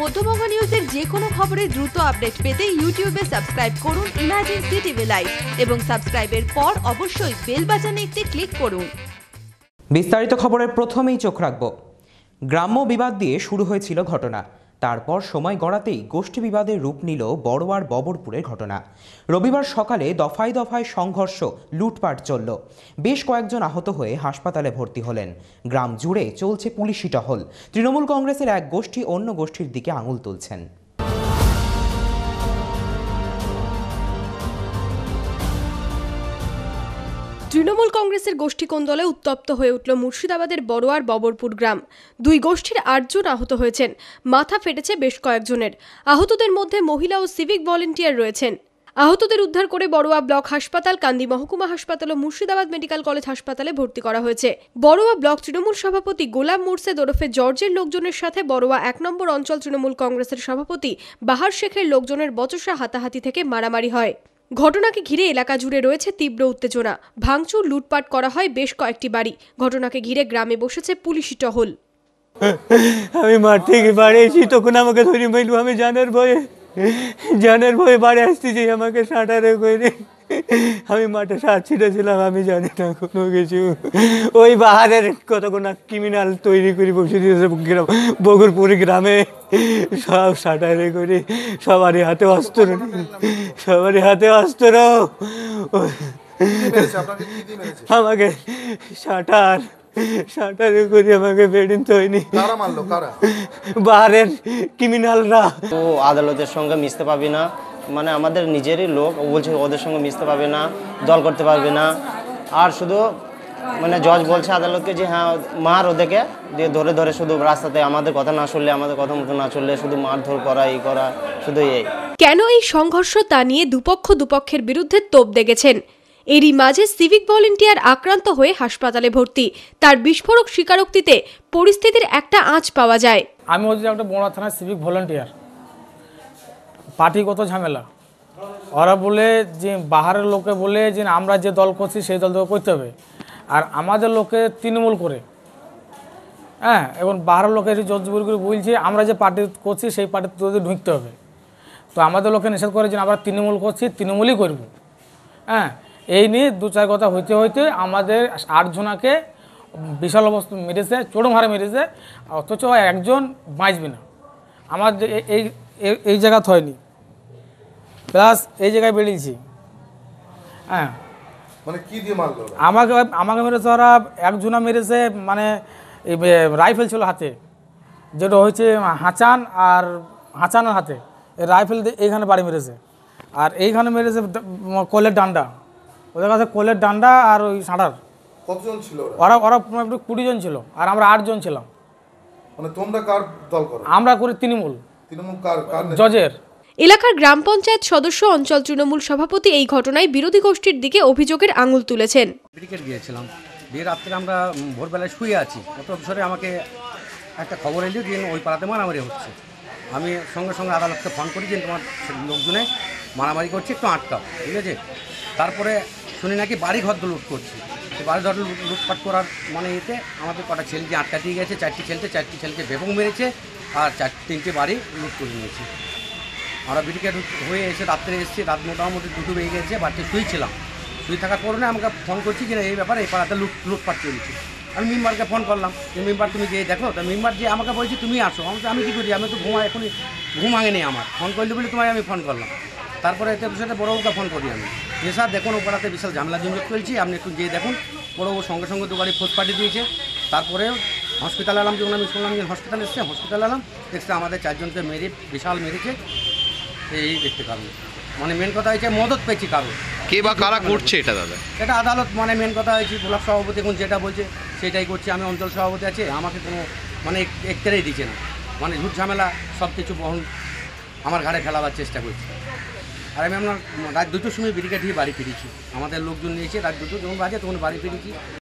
মধ্যবঙ্গ নিউজের যে কোনো খবরের দ্রুত আপডেট পেতে ইউটিউবে সাবস্ক্রাইব করুন ইমাজিন সিটিভি লাইভ এবং সাবস্ক্রাইবের পর অবশ্যই বেল বাজানে একটি ক্লিক করুন। বিস্তারিত খবরের প্রথমেই চোখ রাখব। গ্রাম্য বিবাদ দিয়ে শুরু হয়েছিল ঘটনা। তারপর সময় গড়াতেই গোষ্ঠী বিবাদের রূপ নিল বড়োয়ার ববরপুরের ঘটনা। রবিবার সকালে দফায় দফায় সংঘর্ষ, লুটপাট চলল। বেশ কয়েকজন আহত হয়ে হাসপাতালে ভর্তি হলেন। গ্রাম জুড়ে চলছে পুলিশি টহল। তৃণমূল কংগ্রেসের এক গোষ্ঠী অন্য গোষ্ঠীর দিকে আঙুল তুলছেন। তৃণমূল কংগ্রেসের গোষ্ঠী কোন্দলে উত্তপ্ত হয়ে উঠল মুর্শিদাবাদের বড়োয়ার ববরপুর গ্রাম। দুই গোষ্ঠীর আটজন আহত হয়েছেন। মাথা ফেটেছে বেশ কয়েকজনের। আহতদের মধ্যে মহিলা ও সিভিক ভলেন্টিয়ার রয়েছেন। আহতদের উদ্ধার করে বড়োয়া ব্লক হাসপাতাল, কান্দি মহকুমা হাসপাতাল ও মুর্শিদাবাদ মেডিকেল কলেজ হাসপাতালে ভর্তি করা হয়েছে। বড়োয়া ব্লক তৃণমূল সভাপতি গোলাম মুর্শেদ ওরফে জর্জের লোকজনের সাথে বড়োয়া এক নম্বর অঞ্চল তৃণমূল কংগ্রেসের সভাপতি বাহার শেখের লোকজনের বচসা হাতাহাতি থেকে মারামারি হয়। ঘটনাকে ঘিরে এলাকা জুড়ে রয়েছে তীব্র উত্তেজনা। ভাঙচুর লুটপাট করা হয় বেশ কয়েকটি বাড়ি। ঘটনাকে ঘিরে গ্রামে বসেছে পুলিশি টহল। আমি মাঠ থেকে বাড়ি এসি তখন আমাকে ধরি মাইলু, আমি জানার ভয়ে জানের ভয়ে বাড়ি আসতেছি আমাকে সাঁটারে করে। আমি মাঠে সাত ছিটেছিলাম আমি জানি না কোনো কিছু। ওই বাহারের কত কোনো ক্রিমিনাল তৈরি করে বসে দিয়েছে গ্রাম বগুরপুর গ্রামে। সব সাঁটারে করে সবারই হাতে অস্ত্র সবারই হাতে অস্ত্র। আমাকে সাঁটার সাঁটারে করে আমাকে বেডিন তৈরি কারা মারলো? কারা? বাহারের ক্রিমিনালরা ও আদালতের সঙ্গে মিশতে পারবি না। মানে আমাদের নিজেরই লোক ও বলছে ওদের সঙ্গে মিশতে পারবে না দল করতে পারবে না। আর শুধু মানে জজ বলছে আদালতকে যে হ্যাঁ মার ওদেরকে। দিয়ে ধরে ধরে শুধু রাস্তাতে আমাদের কথা না শুনলে আমাদের কথা মতো না চললে শুধু মারধর করা এই করা শুধু এই। কেন এই সংঘর্ষ তা নিয়ে দুপক্ষ দুপক্ষের বিরুদ্ধে তোপ দেখেছেন এরই মাঝে সিভিক ভলেন্টিয়ার আক্রান্ত হয়ে হাসপাতালে ভর্তি। তার বিস্ফোরক স্বীকারোক্তিতে পরিস্থিতির একটা আঁচ পাওয়া যায়। আমি হচ্ছে একটা বড় থানার সিভিক ভলেন্টিয়ার। পার্টিগত ঝামেলা। ওরা বলে যে বাহারের লোকে বলে যে আমরা যে দল করছি সেই দল তোকে করতে হবে। আর আমাদের লোকে তৃণমূল করে। হ্যাঁ এবং বাহারের লোকে এসে জোরজবুর করে বলছে আমরা যে পার্টি করছি সেই পার্টিতে তোদের ঢুকতে হবে। তো আমাদের লোকে নিষেধ করে যে আমরা তৃণমূল করছি, তৃণমূলই করব। হ্যাঁ এই নিয়ে দু চার কথা হইতে হইতে আমাদের আটজনাকে বিশাল অবস্থা মেরেছে চরম হারে মেরেছে অথচ একজন বাঁচবে না। আমার এই এই- জায়গা হয়নি। প্লাস এই জায়গায় বেরিয়েছি। হ্যাঁ। মানে কি দিয়ে মারলো? আমাকে আমাকে মেরেছে ওরা একজনা মেরেছে মানে রাইফেল ছিল হাতে। যেটা হয়েছে হাঁচান আর হাঁচানের হাতে। রাইফেল দিয়ে এইখানে বাড়ি মেরেছে। আর এইখানে মেরেছে কোলের ডান্ডা। ওদের কাছে কোলের ডান্ডা আর ওই সাঁড়ার কতজন ছিল ওরা? ওরা মোটামুটি কুড়ি জন ছিল আর আমরা আটজন ছিলাম। মানে তোমরা কার দল করো? আমরা করি তৃণমূল। তৃণমূল কার কার জজের। এলাকার গ্রাম পঞ্চায়েত সদস্য অঞ্চল তৃণমূল সভাপতি এই ঘটনায় বিরোধী গোষ্ঠীর দিকে অভিযোগের আঙুল তুলেছেন। ব্রিকেট গিয়েছিলাম। দিয়ে রাত্রে আমরা ভোরবেলায় শুয়ে আছি। অত অবসরে আমাকে একটা খবর এলো যে ওই পাড়াতে মারামারি হচ্ছে। আমি সঙ্গে সঙ্গে আদালতকে ফোন করি যে তোমার লোকজনে মারামারি করছে একটু আটকাও ঠিক আছে? তারপরে শুনি নাকি বাড়ি ঘর লুট করছে। তো বাড়ি ঘর লুটপাট করার মানে এতে আমাদের কটা ছেলেকে আটকা দিয়ে গেছে চারটি ছেলেতে চারটি ছেলেকে বেপং মেরেছে আর চার তিনটে বাড়ি লুট করে নিয়েছে। আমরা ব্রিকেট হয়ে এসে রাত্রে এসেছি রাত মোটামুটি দুটো বেজে গেছে বাড়িতে শুয়েছিলাম শুয়ে থাকার কারণে আমাকে ফোন করছি যে এই ব্যাপারে এই পাড়াতে লুট লুটপাট চলছে। আমি মেম্বারকে ফোন করলাম যে মেম্বার তুমি গিয়ে দেখো। তা মেম্বার যে আমাকে বলছে তুমি আসো। আমি বলছি, আমি কী করি? আমি তো ঘুমা এখনই ঘুম ভাঙেনি আমার। ফোন করলি বলে তোমায় আমি ফোন করলাম। তারপরে এতে বিষয়টা বড়বাবুকে ফোন করি আমি। যে স্যার দেখুন ও পাড়াতে বিশাল ঝামেলা জঞ্জট চলছে। আপনি একটু গিয়ে দেখুন। বড়বাবু সঙ্গে সঙ্গে দু গাড়ি ফোর্স পাঠিয়ে দিয়েছে। তারপরে হসপিটালে এলাম যখন আমি শুনলাম যে হসপিটালে এসছে হসপিটালে এলাম। দেখছে আমাদের চারজনকে মেরে বিশাল মেরেছে। এই দেখতে কারণ মানে মেন কথা হয়েছে মদত পেয়েছি কারণ কে বা কারা করছে এটা দাদা? এটা আদালত মানে মেন কথা হয়েছে ব্লক সভাপতি এখন যেটা বলছে সেটাই করছে। আমি অঞ্চল সভাপতি আছে আমাকে কোনো মানে একটারেই দিচ্ছে না। মানে ঝুট ঝামেলা সব কিছু বহন আমার ঘাড়ে ফেলাবার চেষ্টা করছে। আর আমি আপনার রাত দুটোর সময় দিয়ে বাড়ি ফিরেছি। আমাদের লোকজন নিয়েছে রাত দুটো যখন বাজে তখন বাড়ি ফিরেছি।